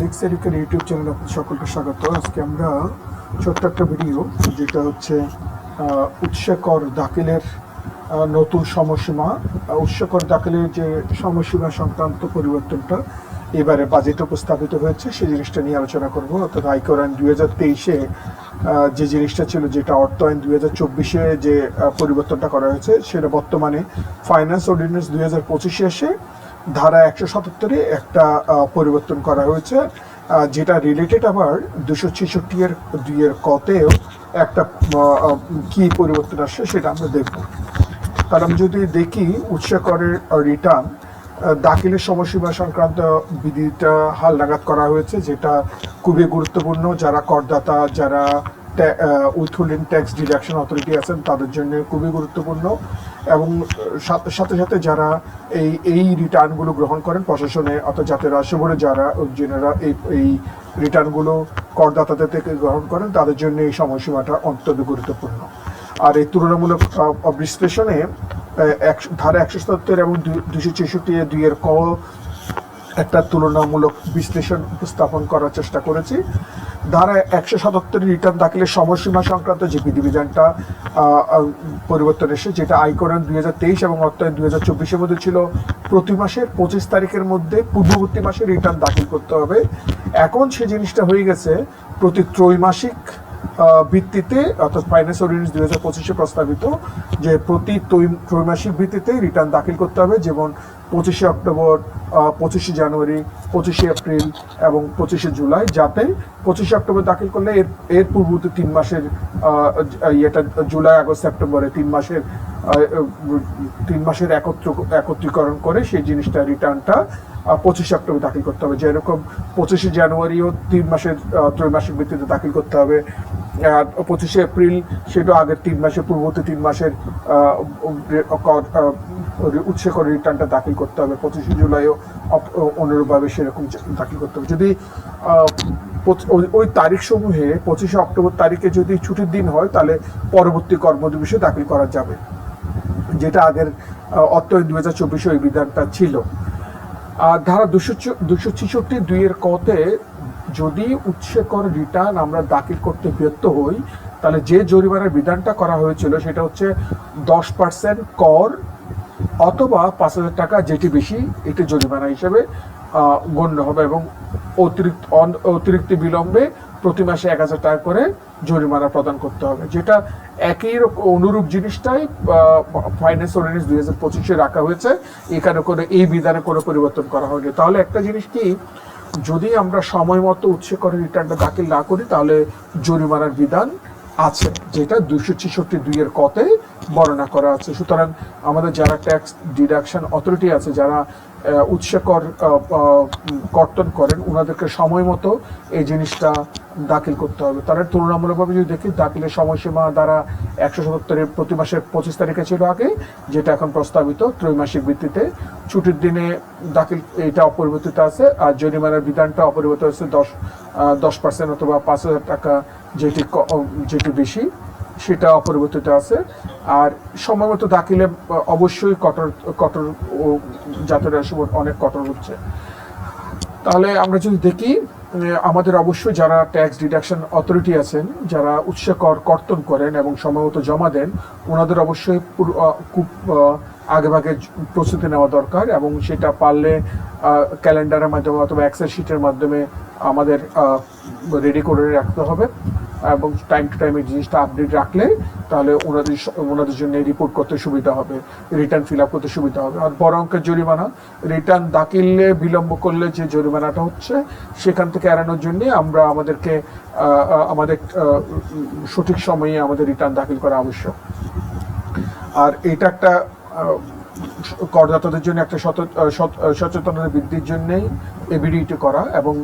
Leaks এরিকের YouTube চ্যানেলে আপনাদের সকলকে স্বাগত। আজকে আমরা ছোট্ট একটা ভিডিও যেটা হচ্ছে উৎসকর দাখিলের নতুন সময়সীমা। উৎসকর দাখিলের যে সময়সীমা সংক্রান্ত পরিবর্তনটা এবারে বাজেট উপস্থাপিত হয়েছে, সেই জিনিসটা নিয়ে আলোচনা করব। অর্থাৎ আয়কর আইন দুই হাজার তেইশে যে জিনিসটা ছিল যেটা অর্থ আইন দুই হাজার চব্বিশে যে পরিবর্তনটা করা হয়েছে, সেটা বর্তমানে ফাইন্যান্স অর্ডিন্যান্স দুই হাজার পঁচিশে এসে ধারা একশো সাতাত্তরে একটা পরিবর্তন করা হয়েছে যেটা রিলেটেড আবার দুশো ছেষট্টি এর দুইয়ের কতেও একটা কি পরিবর্তন আসছে সেটা আমরা দেখব। কারণ যদি দেখি উৎসকরের রিটার্ন দাখিলের সময়সীমা সংক্রান্ত বিধিটা হাল নাগাদ করা হয়েছে, যেটা খুবই গুরুত্বপূর্ণ। যারা করদাতা, যারা উইথহোল্ডিং ট্যাক্স ডিডাকশন অথরিটি আছেন, তাদের জন্য খুবই গুরুত্বপূর্ণ। এবং সাথে সাথে যারা এই এই রিটার্নগুলো গ্রহণ করেন, প্রশাসনে অর্থাৎ যাতে রাষ্ট্র বোর্ডে যারা যারা এই এই রিটার্নগুলো করদাতাদের থেকে গ্রহণ করেন, তাদের জন্য এই সময়সীমাটা অত্যন্ত গুরুত্বপূর্ণ। আর এই তুলনামূলক বিশ্লেষণে ধারা একশো সত্তর এবং দুশো ছেষট্টি দুইয়ের ক একটা তুলনামূলক বিশ্লেষণ উপস্থাপন করার চেষ্টা করেছি। ধারা একশো সাতাত্তরের রিটার্ন দাখিলের সময়সীমা সংক্রান্ত যে বিধিবিধানটা পরিবর্তন এসে যেটা আয়করণ দুই হাজার তেইশ এবং অর্থায়ন দুই হাজার চব্বিশের মধ্যে ছিল, প্রতি মাসের পঁচিশ তারিখের মধ্যে পূর্ববর্তী মাসে রিটার্ন দাখিল করতে হবে। এখন সে জিনিসটা হয়ে গেছে, প্রতি ত্রৈমাসিক ভিত্তিতে, অর্থাৎ ফাইন্যান্স অর্ডিন্যান্স দুই হাজার পঁচিশে প্রস্তাবিত যে প্রতি ত্রৈ- ত্রৈমাসিক ভিত্তিতে রিটার্ন দাখিল করতে হবে, যেমন পঁচিশে অক্টোবর পঁচিশে জানুয়ারি, পঁচিশে এপ্রিল এবং পঁচিশে জুলাই, যাতে পঁচিশে অক্টোবর দাখিল করলে এর এর পূর্ববর্তী তিন মাসের ইয়েটা জুলাই, আগস্ট, সেপ্টেম্বরে তিন মাসের তিন মাসের একত্র, একত্রীকরণ করে সেই জিনিসটা রিটার্নটা পঁচিশে অক্টোবর দাখিল করতে হবে। যেরকম পঁচিশে জানুয়ারিও তিন মাসের ত্রৈমাসিক ভিত্তিতে দাখিল করতে হবে, আর পঁচিশে এপ্রিল সেটা আগের তিন মাসের পূর্ববর্তী তিন মাসের উৎসে করে রিটার্নটা দাখিল করতে হবে। পঁচিশে জুলাইও অনুরূপভাবে সেরকম দাখিল করতে হবে। যদি ওই- ওই তারিখ সমূহে পঁচিশে অক্টোবর তারিখে যদি ছুটির দিন হয়, তাহলে পরবর্তী কর্মদিবসে দাখিল করা যাবে। যেটা আগের অর্থ দুই হাজার চব্বিশে ওই বিধানটা ছিল। আর ধারা দুশো দুশো ছেষট্টি দুইয়ের কতে যদি উৎসকর রিটার্ন আমরা দাখিল করতে ব্যর্থ হই, তাহলে যে জরিমানার বিধানটা করা হয়েছিল, সেটা হচ্ছে দশ পার্সেন্ট কর অথবা পাঁচ হাজার টাকা যেটি বেশি, এটি জরিমানা হিসেবে গণ্য হবে এবং অতিরিক্ত অতিরিক্ত বিলম্বে প্রতি মাসে এক হাজার টাকা করে জরিমানা প্রদান করতে হবে। যেটা একই অনুরূপ জিনিসটাই ফাইন্যান্স অর্ডিন্যান্স দুই হাজার পঁচিশে রাখা হয়েছে। এখানে কোনো, এই বিধানে কোনো পরিবর্তন করা হয়নি। তাহলে একটা জিনিস কি, যদি আমরা সময় মতো উৎসে করে রিটার্নটা দাখিল না করি, তাহলে জরিমানার বিধান আছে, যেটা দুইশো ছেষট্টি দুইয়ের কতে বর্ণনা করা আছে। সুতরাং আমাদের যারা ট্যাক্স ডিডাকশন অথরিটি আছে, যারা আহ, আহ, কর্তন করেন। ওনাদেরকে সময় মতো এই জিনিসটা দাখিল করতে হবে। তারা তুলনামূলকভাবে যদি দেখি দাখিলের সময়সীমা দ্বারা একশো সত্তরের প্রতি মাসের পঁচিশ তারিখে ছিল আগে যেটা এখন প্রস্তাবিত ত্রৈমাসিক ভিত্তিতে। ছুটির দিনে দাখিল এটা অপরিবর্তিত আছে আর জরিমানার বিধানটা অপরিবর্তিত আছে দশ দশ পার্সেন্ট অথবা পাঁচ হাজার টাকা যেটি যেটি বেশি সেটা অপরিবর্তিত আছে। আর সময় মতো দাখিলে অবশ্যই কঠোর কঠোর ও জাতীয় অনেক কঠোর হচ্ছে। তাহলে আমরা যদি দেখি আমাদের অবশ্যই যারা ট্যাক্স ডিডাকশন অথরিটি আছেন, যারা উৎস কর কর্তন করেন এবং সময়মতো জমা দেন, ওনাদের অবশ্যই খুব আগেভাগে প্রস্তুতি নেওয়া দরকার এবং সেটা পারলে ক্যালেন্ডারের মাধ্যমে অথবা এক্সেল শিটের মাধ্যমে আমাদের রেডি করে রাখতে হবে। এবং টাইম টু টাইম এই জিনিসটা আপডেট রাখলে তাহলে ওনাদের ওনাদের জন্য রিপোর্ট করতে সুবিধা হবে রিটার্ন ফিল আপ করতে সুবিধা হবে। আর বড় অঙ্কের জরিমানা রিটার্ন দাখিলে বিলম্ব করলে যে জরিমানাটা হচ্ছে, সেখান থেকে এড়ানোর জন্য আমরা আমাদেরকে আমাদের সঠিক সময়ে আমাদের রিটার্ন দাখিল করা আবশ্যক। আর এটা একটা করদাতাদের জন্য একটা সচেতনতা বৃদ্ধির জন্যেই এবিডিটি করা এবং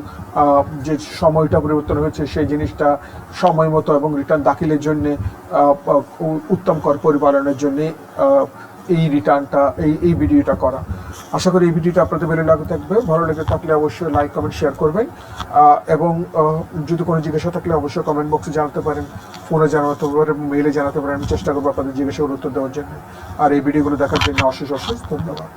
যে সময়টা পরিবর্তন হয়েছে সেই জিনিসটা সময় মতো এবং রিটার্ন দাখিলের জন্যে উত্তম কর পরিপালনের জন্য এই রিটার্নটা এই এই ভিডিওটা করা। আশা করি এই ভিডিওটা আপনাদের ভালো লাগে থাকবে। ভালো লেগে থাকলে অবশ্যই লাইক কমেন্ট শেয়ার করবেন। এবং যদি কোনো জিজ্ঞাসা থাকলে অবশ্যই কমেন্ট বক্সে জানাতে পারেন ফোনে জানাতে পারেন মেইলে জানাতে পারেন। আমি চেষ্টা করব আপনাদের জিজ্ঞাসাগুলো উত্তর দেওয়ার জন্য। আর এই ভিডিওগুলো দেখার জন্য অশেষ অশেষ ধন্যবাদ।